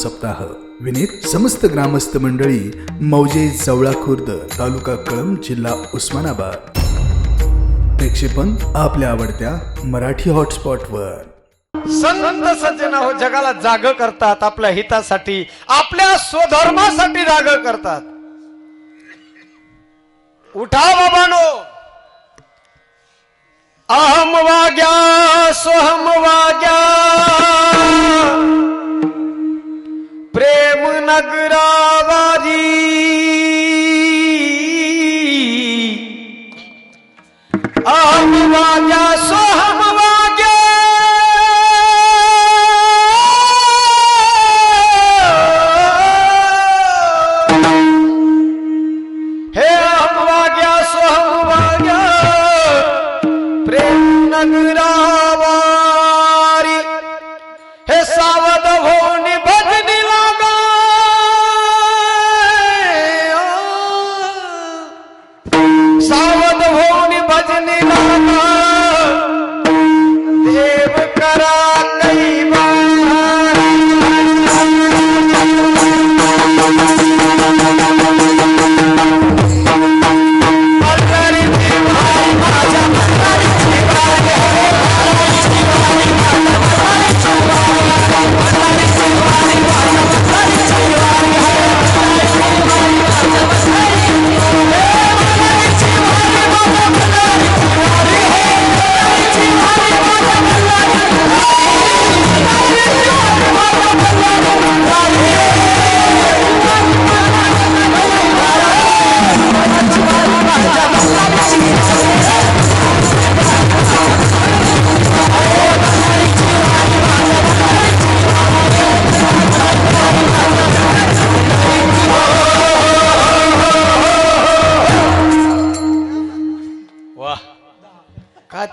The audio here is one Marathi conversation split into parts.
सप्ताह. विनीत समस्त ग्रामस्थ मंडळी मौजे जवळा खुर्द तालुका कळंब जिल्हा उस्मानाबाद. प्रेक्षेपण आपल्या आवडत्या मराठी हॉटस्पॉटवर. संत सज्जन हो जगाला जाग करतात आपल्या हितासाठी आपल्या स्वधर्मासाठी जाग करतात. उठा बाबानो. अहम वाग्या प्रेम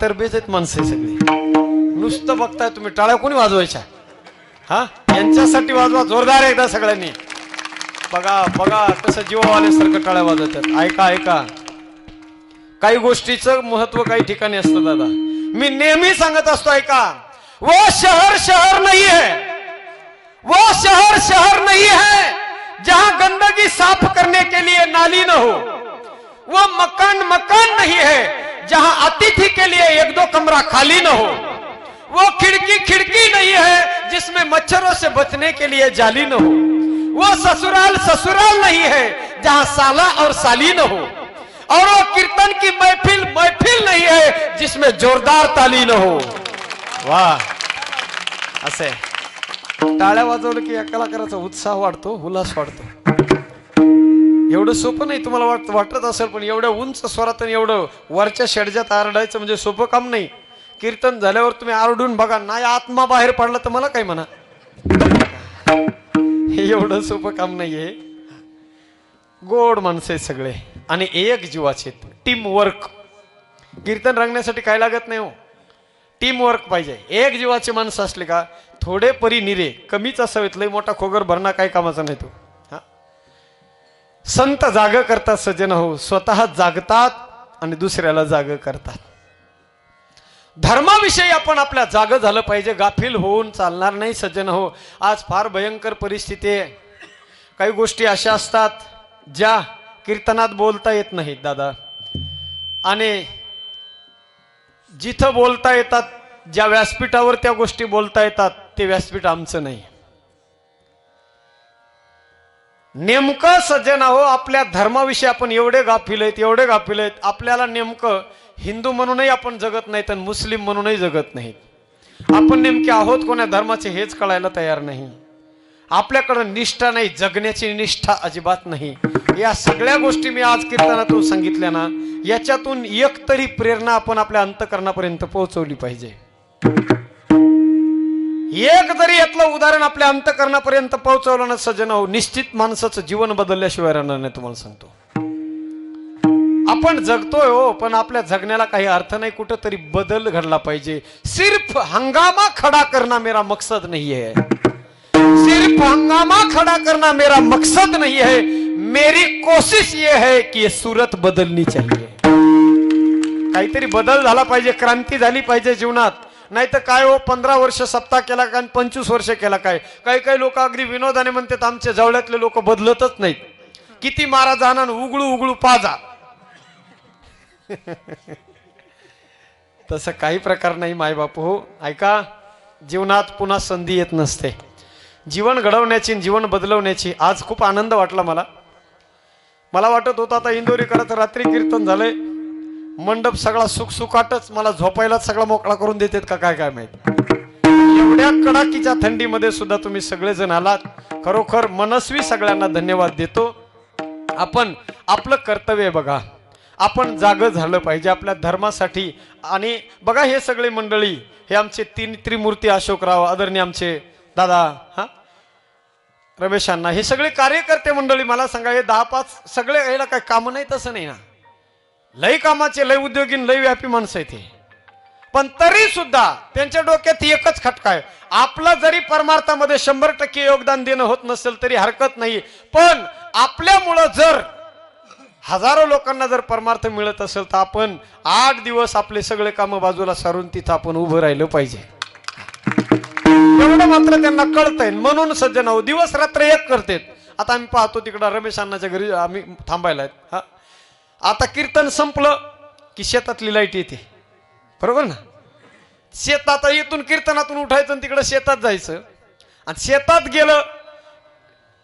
तरबेज आहेत माणसं सगळी. नुसतं बघताय तुम्ही टाळ्या कोणी वाजवायच्या? हा? यांच्यासाठी वाजवा जोरदार एकदा सगळ्यांनी. बघा बघा कसं जीव आल्यासारखं टाळ्या वाजवतात. ऐका ऐका. काही गोष्टीचं महत्त्व काही ठिकाणी असतं दादा. मी नेहमी सांगत असतो ऐका. वो शहर शहर नाही है वो शहर शहर नहीं है जहां गंदगी साफ करने के लिए नाली न हो वो मकान मकान नहीं है जहाँ अतिथि के लिए एक दो कमरा खाली न हो। वो खिड़की खिड़की नहीं है जिसमें मच्छरों से बचने के लिए जाली न हो। वो ससुराल ससुराल नहीं है जहाँ साला और साली न हो। और वो कीर्तन की महफिल महफिल नहीं है जिसमें जोरदार ताली न हो। वाह। असे। टाळ्या की या उत्साह वाढतो, उल्हास वाढतो. एवढं सोपं नाही तुम्हाला वाट वाटत असेल पण एवढ्या उंच स्वरात आणि एवढं वरच्या शेडजात आरडायचं म्हणजे सोपं काम नाही. कीर्तन झाल्यावर तुम्ही आरडून बघा नाही आत्मा बाहेर पडला तर मला काय म्हणा? हे एवढं सोपं काम नाहीये. गोड माणसं आहेत सगळे आणि एक जीवाचे टीम वर्क कीर्तन रंगण्यासाठी काय लागत नाही हो. टीम वर्क पाहिजे. एक जीवाचे माणसं असले का थोडे परी निरे कमीच असावेत लय मोठा खोगर भरणा काय कामाचा नाही तो. संत जाग करतात सज्जन हो. स्वतः जागतात आणि दुसऱ्याला जाग करतात. धर्माविषयी आपण आपल्या जाग झालं पाहिजे गाफील होऊन चालणार नाही सज्जन हो. आज फार भयंकर परिस्थिती आहे. काही गोष्टी अशा असतात ज्या कीर्तनात बोलता येत नाहीत दादा. आणि जिथं बोलता येतात ज्या व्यासपीठावर त्या गोष्टी बोलता येतात ते व्यासपीठ आमचं नाही. नेमकं सज्जन हो आपल्या धर्माविषयी आपण एवढे गाफील आहेत एवढे गाफील आहेत. आपल्याला नेमकं हिंदू म्हणूनही आपण जगत नाहीत आणि मुस्लिम म्हणूनही जगत नाहीत. आपण नेमके आहोत कोण्या धर्माचे हेच कळायला तयार नाही. आपल्याकडं निष्ठा नाही जगण्याची निष्ठा अजिबात नाही. या सगळ्या गोष्टी मी आज कीर्तनातून सांगितल्या ना याच्यातून एक तरी प्रेरणा आपण आपल्या अंतकरणापर्यंत पोहोचवली पाहिजे. एक जरी यातलं उदाहरण आपल्या अंतकरणापर्यंत पोहोचवलं ना सज्जन हो निश्चित माणसाचं जीवन बदलल्याशिवाय राहणार नाही तुम्हाला सांगतो. आपण जगतोय हो पण आपल्या जगण्याला काही अर्थ नाही कुठं तरी बदल घडला पाहिजे. सिर्फ हंगामा खडा करना मेरा मकसद नाही है सिर्फ हंगामा खड़ा करना मेरा मकसद नहीं है मेरी कोशिश ये है कि ये सूरत बदलनी चाहिए. काहीतरी बदल झाला पाहिजे क्रांती झाली पाहिजे जीवनात. नाही तर काय हो पंधरा वर्ष सप्ताह केला काय आणि पंचवीस वर्ष केला काय? काही काही लोक अगदी विनोदाने म्हणतात आमच्या जवळ्यातले लोक बदलतच नाहीत. किती मारा जाणार उघडू उघडू पाजा तसं काही प्रकार नाही मायबापू. हो ऐका जीवनात पुन्हा संधी येत नसते. जीवन घडवण्याची आणि जीवन बदलवण्याची आज खूप आनंद वाटला मला. मला वाटत होतं आता इंदोरीकरांचं रात्री कीर्तन झालंय. मंडप सगळा सुखसुखाटच मला झोपायलाच सगळा मोकळा करून देतात का काय काय माहीत? एवढ्या कडाकीच्या थंडीमध्ये सुद्धा तुम्ही सगळेजण आलात. खरोखर मनस्वी सगळ्यांना धन्यवाद देतो. आपण आपलं कर्तव्य आहे बघा. आपण जागं झालं पाहिजे आपल्या धर्मासाठी. आणि बघा हे सगळे मंडळी हे आमचे तीन त्रिमूर्ती अशोकराव आदरणीय आमचे दादा हा? रमेशांना हे सगळे कार्यकर्ते मंडळी मला सांगा हे दहा पाच सगळे यायला काय कामं नाही तसं नाही ना? लय कामाचे लय उद्योगीन लय व्यापी माणसं आहे ते पण तरी सुद्धा त्यांच्या डोक्यात एकच खटका आहे. आपलं जरी परमार्थामध्ये शंभर टक्के योगदान देणं होत नसेल तरी हरकत नाही पण आपल्यामुळं जर हजारो लोकांना जर परमार्थ मिळत असेल तर आपण आठ दिवस आपले सगळे कामं बाजूला सारून तिथं आपण उभं राहिलं पाहिजे. एवढं मात्र त्यांना कळतंय. म्हणून सज्जन दिवस रात्र एक करतेत. आता आम्ही पाहतो तिकडं रमेश अण्णाच्या घरी आम्ही थांबायला आहेत. हा? आता कीर्तन संपलं की शेतातली लाइट येते. बरोबर ना? शेतात इथून कीर्तनातून उठायचं आणि तिकडं शेतात जायचं. आणि शेतात गेलं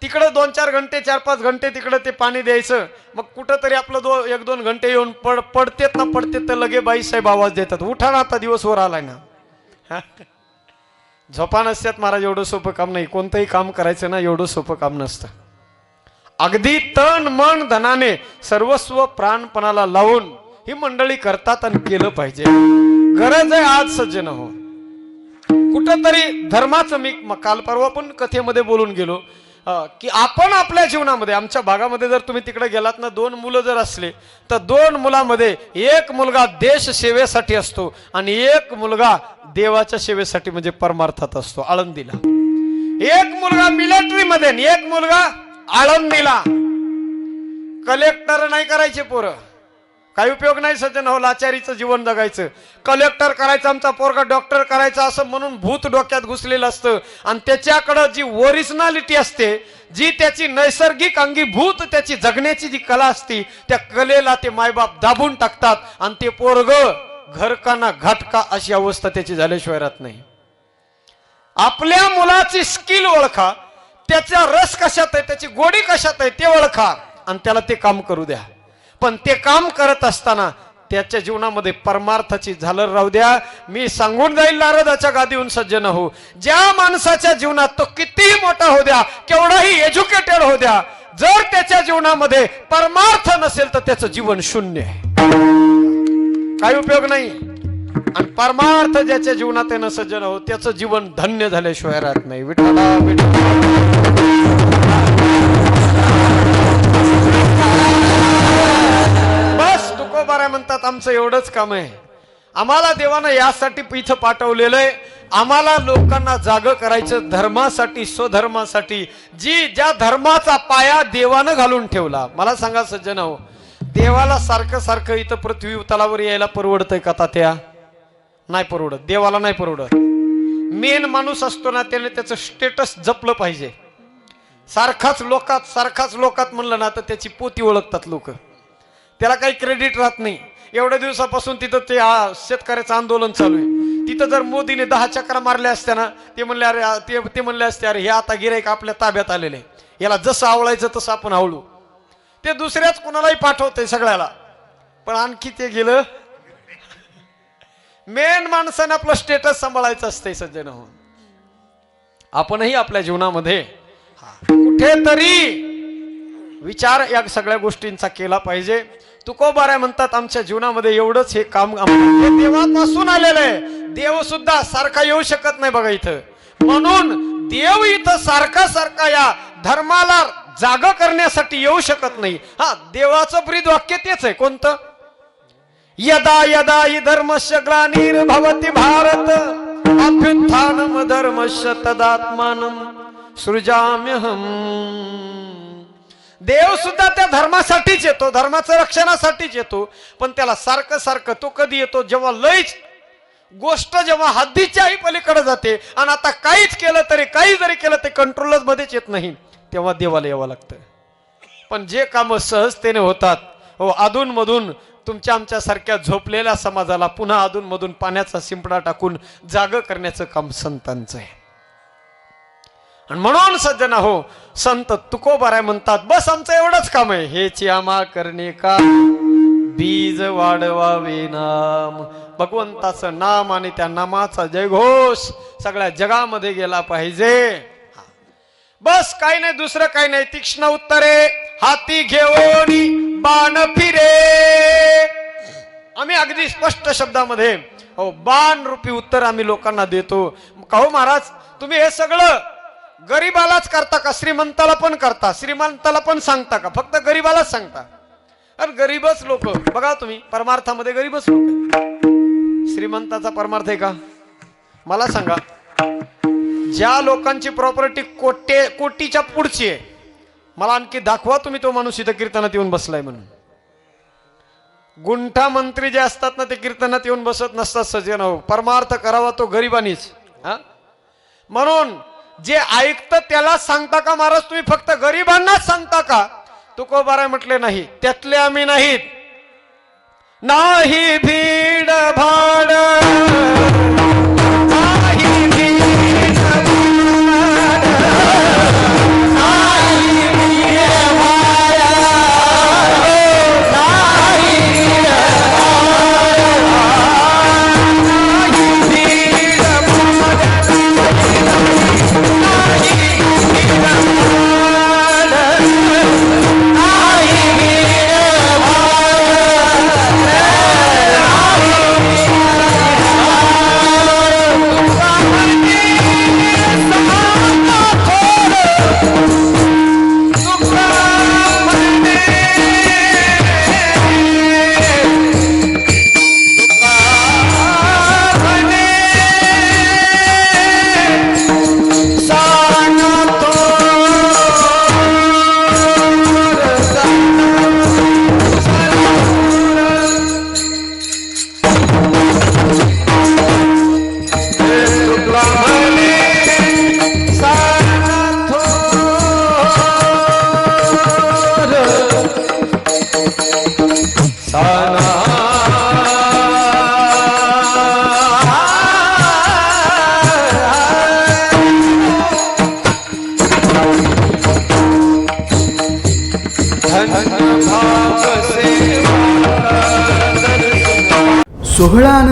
तिकडं दोन चार घंटे चार पाच घंटे तिकडं ते पाणी द्यायचं. मग कुठं तरी आपलं दो एक दोन घंटे येऊन पड पडतेत ना पडतेत तर लगे बाईसाहेब आवाज देतात. उठा ना आता दिवसवर आलाय ना. झोपा नसत्यात महाराज एवढं सोपं काम नाही. कोणतंही काम करायचं ना एवढं सोपं काम नसतं. अगदी तन मन धनाने सर्वस्व प्राणपणाला लावून ही मंडळी करतात आणि केलं पाहिजे. गरज आहे आज सज्जन हो. कुठंतरी धर्माचं मी काल परवा पण कथेमध्ये बोलून गेलो की आपण आपल्या जीवनामध्ये आमच्या भागामध्ये जर तुम्ही तिकडे गेलात ना दोन मुलं जर असले तर दोन मुलामध्ये एक मुलगा देश सेवेसाठी असतो आणि एक मुलगा देवाच्या सेवेसाठी म्हणजे परमार्थात असतो आळंदीला. एक मुलगा मिलिटरी मध्ये आणि एक मुलगा आळंदीला कलेक्टर नाही करायचे पोरं. काही उपयोग नाही सज्जन हो लाचारीचं जीवन जगायचं. कलेक्टर करायचं आमचा पोरगा डॉक्टर करायचा असं म्हणून भूत डोक्यात घुसलेलं असतं. आणि त्याच्याकडं जी ओरिजिनॅलिटी असते जी त्याची नैसर्गिक अंगीभूत त्याची जगण्याची जी कला असती त्या कलेला ते मायबाप दाबून टाकतात. आणि ते पोरग घरकाना घाटका अशी अवस्था त्याची झाल्याशिवाय राहत नाही. आपल्या मुलाची स्किल ओळखा. त्याचा रस कशात आहे त्याची गोडी कशात आहे ते ओळखा आणि त्याला ते काम करू द्या. पण ते काम करत असताना त्याच्या जीवनामध्ये परमार्थाची झालर राहू द्या. मी सांगून जाईल नारदाच्या गादीहून सज्जन हो ज्या माणसाच्या जीवनात तो कितीही मोठा हो द्या केवढाही एज्युकेटेड हो द्या जर त्याच्या जीवनामध्ये परमार्थ नसेल तर त्याचं जीवन शून्य आहे. काही उपयोग नाही. आणि परमार्थ ज्याच्या जीवनात येणं सज्जन हो त्याचं जीवन धन्य झाल्याशिवाय राहत नाही. विठ्ठला बस तुकोबाऱ्या म्हणतात आमचं एवढंच काम आहे. आम्हाला देवानं यासाठी इथं पाठवलेलं आहे. आम्हाला लोकांना जाग करायचं धर्मासाठी स्वधर्मासाठी. जी ज्या धर्माचा पाया देवानं घालून ठेवला. मला सांगा सज्जन हो देवाला सारखं सारखं इथं पृथ्वी तलावर यायला परवडतंय का तात्या? नाही परवडत. देवाला नाही परवडत. मेन माणूस असतो ना त्याने त्याचं स्टेटस जपलं पाहिजे. सारखाच लोकात सारखाच लोकात म्हणलं ना तर त्याची पोती ओळखतात लोक. त्याला काही क्रेडिट राहत नाही. एवढ्या दिवसापासून तिथं ते शेतकऱ्याचं आंदोलन चालू आहे. तिथं जर मोदीने दहा चक्रा मारल्या असत्या ना ते म्हणले अरे ते ते म्हणले असते अरे हे आता गिरायक आपल्या ताब्यात आलेले आहे. याला जसं आवळायचं तसं आपण आवळू. ते दुसऱ्याच कुणालाही पाठवतंय सगळ्याला. पण आणखी ते गेलं मेन माणसाने आपलं स्टेटस सांभाळायचं असतंय सज्जन होऊन आपणही आपल्या जीवनामध्ये कुठेतरी विचार या सगळ्या गोष्टींचा केला पाहिजे. तुकोबाऱ्या म्हणतात आमच्या जीवनामध्ये एवढंच हे काम हे देवापासून आलेलं आहे. देव सुद्धा सारखा येऊ शकत नाही बघा इथं. म्हणून देव इथं सारखा सारखा या धर्माला जाग करण्यासाठी येऊ शकत नाही. हा देवाचं ब्रीद वाक्य तेच आहे. कोणतं? यदा यदा हि धर्मस्य ग्लानिर्भवति भारत। अभ्युत्थानम धर्मस्य तदात्मानं सृजाम्यहम। देव सुद्धा त्या धर्मासाठीच येतो धर्माचं रक्षणासाठीच येतो पण त्याला सारखं सारखं तो कधी येतो जेव्हा लयच गोष्ट जेव्हा हद्दीच्याही पलीकडे जाते आणि आता काहीच केलं तरी काही जरी केलं ते कंट्रोलच मध्येच येत नाही तेव्हा देवाला यावं लागतं. पण जे कामं सहजतेने होतात हो अधूनमधून तुमच्या आमच्यासारख्या झोपलेल्या समाजाला पुन्हा अधूनमधून पाण्याचा शिंपडा टाकून जाग करण्याचं काम संतांचं आहे. आणि म्हणून सज्जना हो संत तुकोबाराय म्हणतात बस आमचं एवढंच काम आहे. हेची आम्हा करणे का? बीज वाढवावे नाम. भगवंताचं नाम आणि त्या नामाचा जयघोष सगळ्या जगामध्ये गेला पाहिजे. बस काही नाही दुसरं काही नाही तीक्ष्ण उत्तरे हाती घेऊन बाण फिरे. आम्ही अगदी स्पष्ट शब्दामध्ये हो बाण रूपी उत्तर आम्ही लोकांना देतो. काहो महाराज? तुम्ही हे सगळं गरीबालाच करता का? श्रीमंताला पण करता. श्रीमंताला पण सांगता का? फक्त गरीबालाच सांगता. अरे गरीबच लोक. बघा तुम्ही परमार्थामध्ये गरीबच लोक श्रीमंताचा परमार्थ आहे का? मला सांगा. ज्या लोकांची प्रॉपर्टी कोटे कोटीच्या पुढची आहे मला आणखी दाखवा तुम्ही तो माणूस इथं कीर्तनात येऊन बसलाय म्हणून. गुंठा मंत्री जे असतात ना ते कीर्तनात येऊन बसत नसतात सज्जन हो परमार्थ करावा तो गरिबानीच हा? म्हणून जे ऐकतं त्याला सांगता का महाराज तुम्ही फक्त गरिबांनाच सांगता का? तुकोबाराय म्हटले नाही त्यातले आम्ही नाहीत. नाही भीड भाड.